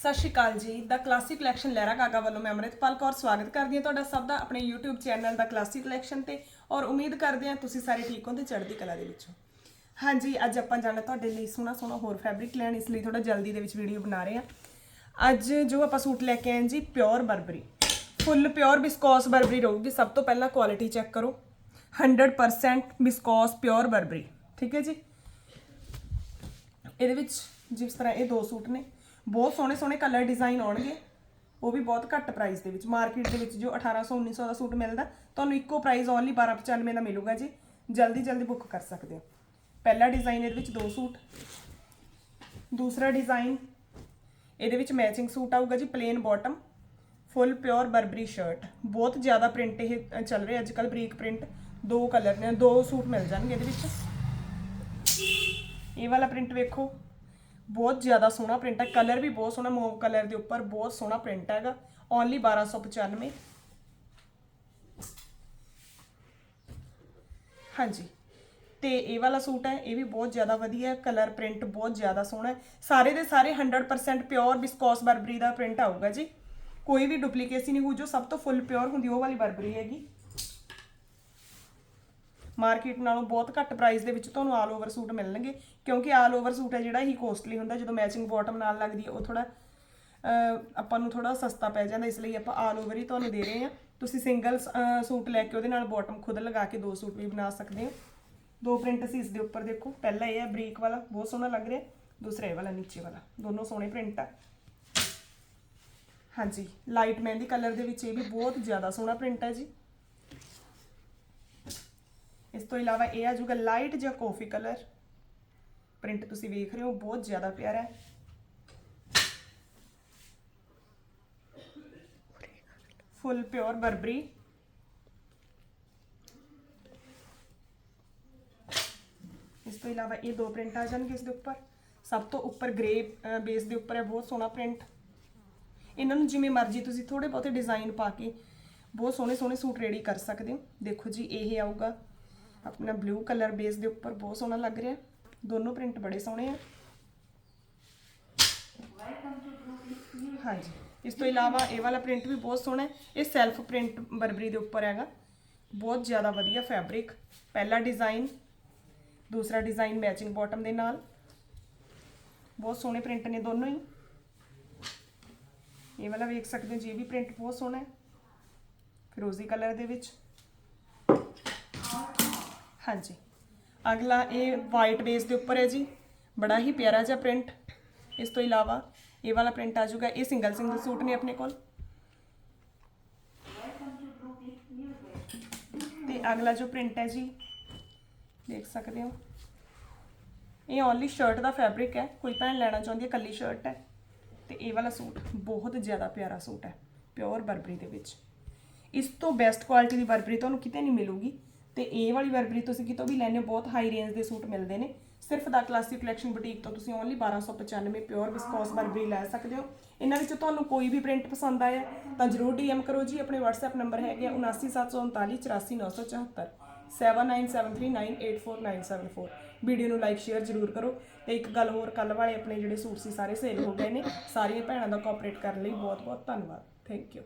ਸਤਿ ਸ਼੍ਰੀ ਅਕਾਲ ਜੀ, ਦਾ classic collection ਲਹਿਰਾ ਕਾਗਾ ਵੱਲੋਂ ਮੈਂ ਅਮਰਿਤਪਾਲ ਕੌਰ ਸਵਾਗਤ ਕਰਦੀ ਹਾਂ ਤੁਹਾਡਾ ਸਭ ਦਾ ਆਪਣੇ YouTube ਚੈਨਲ ਦਾ ਕਲਾਸਿਕ ਕਲੈਕਸ਼ਨ ਤੇ ਔਰ ਉਮੀਦ ਕਰਦੇ ਹਾਂ ਤੁਸੀਂ ਸਾਰੇ ਠੀਕ ਹੋ ਤੇ ਚੜ੍ਹਦੀ ਕਲਾ ਦੇ ਵਿੱਚੋਂ ਹਾਂਜੀ, ਅੱਜ ਆਪਾਂ ਜਾਣਾ ਤੁਹਾਡੇ ਲਈ ਸੋਹਣਾ ਸੋਹਣਾ ਹੋਰ ਫੈਬਰਿਕ ਲੈਣ, ਇਸ ਲਈ ਥੋੜਾ ਜਲਦੀ ਦੇ ਵਿੱਚ ਵੀਡੀਓ ਬਣਾ ਰਹੇ ਹਾਂ। ਅੱਜ ਜੋ ਆਪਾਂ ਸੂਟ ਲੈ ਕੇ ਆਏ ਜੀ pure Burberry full pure viscose Burberry ਰਹੂਗੀ, ਸਭ ਤੋਂ ਪਹਿਲਾਂ ਕੁਆਲਿਟੀ ਚੈੱਕ ਕਰੋ। 100% ਬਿਸਕੋਸ ਪਿਓਰ ਬਰਬਰੀ ਠੀਕ ਹੈ ਜੀ? ਇਹਦੇ ਵਿੱਚ ਜਿਸ ਤਰ੍ਹਾਂ ਇਹ ਦੋ ਸੂਟ ਨੇ ਬਹੁਤ ਸੋਹਣੇ ਸੋਹਣੇ ਕਲਰ ਡਿਜ਼ਾਈਨ ਆਉਣਗੇ। ਉਹ ਵੀ ਬਹੁਤ ਘੱਟ ਪ੍ਰਾਈਸ ਦੇ ਵਿੱਚ। ਮਾਰਕੀਟ ਦੇ ਵਿੱਚ ਜੋ 1800 1900 ਦਾ ਸੂਟ ਮਿਲਦਾ, ਤੁਹਾਨੂੰ ਇੱਕੋ ਪ੍ਰਾਈਸ ਓਨਲੀ 1295 ਦਾ ਮਿਲੂਗਾ ਜੀ। ਜਲਦੀ ਜਲਦੀ ਬੁੱਕ ਕਰ ਸਕਦੇ ਹੋ। ਪਹਿਲਾ ਡਿਜ਼ਾਈਨ ਇਹਦੇ ਵਿੱਚ ਦੋ ਸੂਟ। ਦੂਸਰਾ ਡਿਜ਼ਾਈਨ ਇਹਦੇ ਵਿੱਚ ਮੈਚਿੰਗ ਸੂਟ ਆਊਗਾ ਜੀ plain bottom full pure Burberry shirt ਬਹੁਤ ਜ਼ਿਆਦਾ ਪ੍ਰਿੰਟ ਇਹ ਚੱਲ ਰਿਹਾ ਅੱਜ ਕੱਲ ਬਰੀਕ ਪ੍ਰਿੰਟ ਦੋ ਕਲਰ ਨੇ, ਦੋ ਸੂਟ ਮਿਲ ਜਾਣਗੇ ਇਹਦੇ ਵਿੱਚ। ਇਹ ਵਾਲਾ ਪ੍ਰਿੰਟ ਵੇਖੋ। ਬਹੁਤ ਜ਼ਿਆਦਾ ਸੋਹਣਾ ਪ੍ਰਿੰਟ ਹੈ। ਕਲਰ ਵੀ ਬਹੁਤ ਸੋਹਣਾ ਮੋਵ ਕਲਰ ਦੇ ਉੱਪਰ ਬਹੁਤ ਸੋਹਣਾ ਪ੍ਰਿੰਟ ਹੈਗਾ। ਓਨਲੀ 1295 ਹਾਂਜੀ। ਤੇ ਇਹ ਵਾਲਾ ਸੂਟ ਹੈ, ਇਹ ਵੀ ਬਹੁਤ ਜ਼ਿਆਦਾ ਵਧੀਆ ਕਲਰ ਪ੍ਰਿੰਟ ਬਹੁਤ ਜ਼ਿਆਦਾ ਸੋਹਣਾ ਸਾਰੇ ਦੇ ਸਾਰੇ 100% ਪਿਓਰ ਬਿਸਕੋਸ ਬਰਬਰੀ ਦਾ ਪ੍ਰਿੰਟ ਆਊਗਾ ਜੀ। ਕੋਈ ਵੀ ਡੁਪਲੀਕੇਸੀ ਨਹੀਂ ਹੋਊ, ਜੋ ਸਭ ਤੋਂ ਫੁੱਲ ਪਿਓਰ ਹੁੰਦੀ, ਉਹ ਵਾਲੀ ਬਰਬਰੀ ਹੈਗੀ। ਮਾਰਕੀਟ ਨਾਲੋਂ ਬਹੁਤ ਘੱਟ ਪ੍ਰਾਈਸ ਦੇ ਵਿੱਚ ਤੁਹਾਨੂੰ ਆਲ ਓਵਰ ਸੂਟ ਮਿਲਣਗੇ, ਕਿਉਂਕਿ ਆਲ ਓਵਰ ਸੂਟ ਹੈ ਜਿਹੜਾ ਹੀ ਕੋਸਟਲੀ ਹੁੰਦਾ, ਜਦੋਂ ਮੈਚਿੰਗ ਬਾਟਮ ਨਾਲ ਲੱਗਦੀ ਹੈ, ਉਹ ਥੋੜਾ ਆਪਾਂ ਨੂੰ ਥੋੜਾ ਸਸਤਾ ਪੈ ਜਾਂਦਾ, ਇਸ ਲਈ ਆਪਾਂ ਆਲ ਓਵਰ ਹੀ ਤੁਹਾਨੂੰ ਦੇ ਰਹੇ ਹਾਂ। ਤੁਸੀਂ ਸਿੰਗਲ ਸੂਟ ਲੈ ਕੇ ਉਹਦੇ ਨਾਲ ਬਾਟਮ ਖੁਦ ਲਗਾ ਕੇ ਦੋ ਸੂਟ ਵੀ ਬਣਾ ਸਕਦੇ ਹੋ। ਦੋ ਪ੍ਰਿੰਟ ਸੀ ਇਸ ਦੇ ਉੱਪਰ ਦੇਖੋ, ਪਹਿਲਾ ਇਹ ਹੈ ਬਰੀਕ ਵਾਲਾ, ਬਹੁਤ ਸੋਹਣਾ ਲੱਗ ਰਿਹਾ, ਦੂਸਰਾ ਇਹ ਵਾਲਾ, ਨੀਚੇ ਵਾਲਾ, ਦੋਨੋਂ ਸੋਹਣੇ ਪ੍ਰਿੰਟ ਆ। ਹਾਂਜੀ ਲਾਈਟ ਮਹਿੰਦੀ ਕਲਰ ਦੇ ਵਿੱਚ ਇਹ ਵੀ ਬਹੁਤ ਜ਼ਿਆਦਾ ਸੋਹਣਾ ਪ੍ਰਿੰਟ ਹੈ ਜੀ। ਤੋਂ ਇਲਾਵਾ ਇਹ ਆ ਜੂਗਾ ਲਾਈਟ ਜਿਹਾ ਕਾਫੀ ਕਲਰ ਪ੍ਰਿੰਟ ਤੁਸੀਂ ਵੇਖ ਰਹੇ ਹੋ, ਬਹੁਤ ਜ਼ਿਆਦਾ ਪਿਆਰਾ ਹੈ। ਫੁੱਲ ਪਿਓਰ ਬਰਬਰੀ ਇਸ ਤੋਂ ਇਲਾਵਾ ਇਹ ਦੋ ਪ੍ਰਿੰਟ ਆ ਜਾਣਗੇ ਇਸ ਦੇ ਉੱਪਰ। ਸਭ ਤੋਂ ਉੱਪਰ ਗ੍ਰੇ ਬੇਸ ਦੇ ਉੱਪਰ ਹੈ, ਬਹੁਤ ਸੋਹਣਾ ਪ੍ਰਿੰਟ ਇਹਨਾਂ ਨੂੰ ਜਿਵੇਂ ਮਰਜ਼ੀ ਤੁਸੀਂ ਥੋੜੇ ਬਹੁਤੇ ਡਿਜ਼ਾਈਨ ਪਾ ਕੇ ਬਹੁਤ ਸੋਹਣੇ ਸੋਹਣੇ ਸੂਟ ਰੈਡੀ ਕਰ ਸਕਦੇ ਹੋ। ਦੇਖੋ ਜੀ, ਇਹ ਆਊਗਾ। ਆਪਣਾ ਬਲੂ ਕਲਰ ਬੇਸ ਦੇ ਉੱਪਰ ਬਹੁਤ ਸੋਹਣਾ ਲੱਗ ਰਿਹਾ। ਦੋਨੋਂ ਪ੍ਰਿੰਟ ਬੜੇ ਸੋਹਣੇ ਆ। ਹਾਂਜੀ, ਇਸ ਤੋਂ ਇਲਾਵਾ ਇਹ ਵਾਲਾ ਪ੍ਰਿੰਟ ਵੀ ਬਹੁਤ ਸੋਹਣਾ ਹੈ। ਇਹ ਸੈਲਫ ਪ੍ਰਿੰਟ ਬਰਬਰੀ ਦੇ ਉੱਪਰ ਹੈਗਾ। ਬਹੁਤ ਜ਼ਿਆਦਾ ਵਧੀਆ ਫੈਬਰਿਕ ਪਹਿਲਾ ਡਿਜ਼ਾਈਨ ਦੂਸਰਾ ਡਿਜ਼ਾਈਨ ਮੈਚਿੰਗ ਬਾਟਮ ਦੇ ਨਾਲ। ਬਹੁਤ ਸੋਹਣੇ ਪ੍ਰਿੰਟ ਨੇ ਦੋਨੋਂ ਹੀ। ਇਹ ਵਾਲਾ ਵੇਖ ਸਕਦੇ ਹੋ, ਜੀ ਇਹ ਵੀ ਪ੍ਰਿੰਟ ਬਹੁਤ ਸੋਹਣਾ ਹੈ। ਫਿਰੋਜ਼ੀ ਕਲਰ ਦੇ ਵਿੱਚ। ਹਾਂਜੀ। ਅਗਲਾ ਇਹ ਵਾਈਟ ਬੇਸ ਦੇ ਉੱਪਰ ਹੈ ਜੀ। ਬੜਾ ਹੀ ਪਿਆਰਾ ਜਿਹਾ ਪ੍ਰਿੰਟ ਇਸ ਤੋਂ ਇਲਾਵਾ ਇਹ ਵਾਲਾ ਪ੍ਰਿੰਟ ਆ ਜਾਊਗਾ। ਇਹ ਸਿੰਗਲ ਸਿੰਗਲ ਸੂਟ ਨੇ ਆਪਣੇ ਕੋਲ। ਤੇ ਅਗਲਾ ਜੋ ਪ੍ਰਿੰਟ ਹੈ ਜੀ, ਦੇਖ ਸਕਦੇ ਹੋ। ਇਹ ਓਨਲੀ ਸ਼ਰਟ ਦਾ ਫੈਬਰਿਕ ਹੈ। ਕੋਈ ਭੈਣ ਲੈਣਾ ਚਾਹੁੰਦੀ ਹੈ ਕੱਲੀ ਸ਼ਰਟ ਹੈ। ਤੇ ਇਹ ਵਾਲਾ ਸੂਟ ਬਹੁਤ ਜ਼ਿਆਦਾ ਪਿਆਰਾ ਸੂਟ ਹੈ। ਪਿਓਰ ਬਰਬਰੀ ਦੇ ਵਿੱਚ। ਇਸ ਤੋਂ ਬੈਸਟ ਕੁਆਲਿਟੀ ਦੀ ਬਰਬਰੀ ਤੁਹਾਨੂੰ ਕਿਤੇ ਨਹੀਂ ਮਿਲੂਗੀ। ਤੇ ਇਹ ਵਾਲੀ ਬਰਬਰੀ ਤੁਸੀਂ ਕਿਤੋਂ ਵੀ ਲੈਣੇ ਹੋ, ਬਹੁਤ ਹਾਈ ਰੇਂਜ ਦੇ ਸੂਟ ਮਿਲਦੇ ਨੇ। ਸਿਰਫ ਦਾ ਕਲਾਸਿਕ ਕਲੈਕਸ਼ਨ ਬੁਟੀਕ ਤੋਂ ਤੁਸੀਂ ਓਨਲੀ 1295 ਪਿਓਰ ਵਿਸਕੋਸ ਬਰਬਰੀ ਲੈ ਸਕਦੇ ਹੋ। ਇਹਨਾਂ ਵਿੱਚੋਂ ਤੁਹਾਨੂੰ ਕੋਈ ਵੀ ਪ੍ਰਿੰਟ ਪਸੰਦ ਆਇਆ, ਤਾਂ ਜਰੂਰ ਡੀਐਮ ਕਰੋ ਜੀ। ਆਪਣੇ WhatsApp ਨੰਬਰ ਹੈਗੇ 7973394974 7973984974 ਵੀਡੀਓ ਨੂੰ ਲਾਈਕ ਸ਼ੇਅਰ ਜਰੂਰ ਕਰੋ। ਤੇ ਇੱਕ ਗੱਲ ਹੋਰ ਕੱਲ ਵਾਲੇ ਆਪਣੇ ਜਿਹੜੇ ਸੂਟ ਸੀ, ਸਾਰੇ ਸੇਲ ਹੋ ਗਏ ਨੇ। ਸਾਰੀਆਂ ਭੈਣਾਂ ਦਾ ਕੋਆਪਰੇਟ ਕਰਨ ਲਈ ਬਹੁਤ ਬਹੁਤ ਧੰਨਵਾਦ। Thank you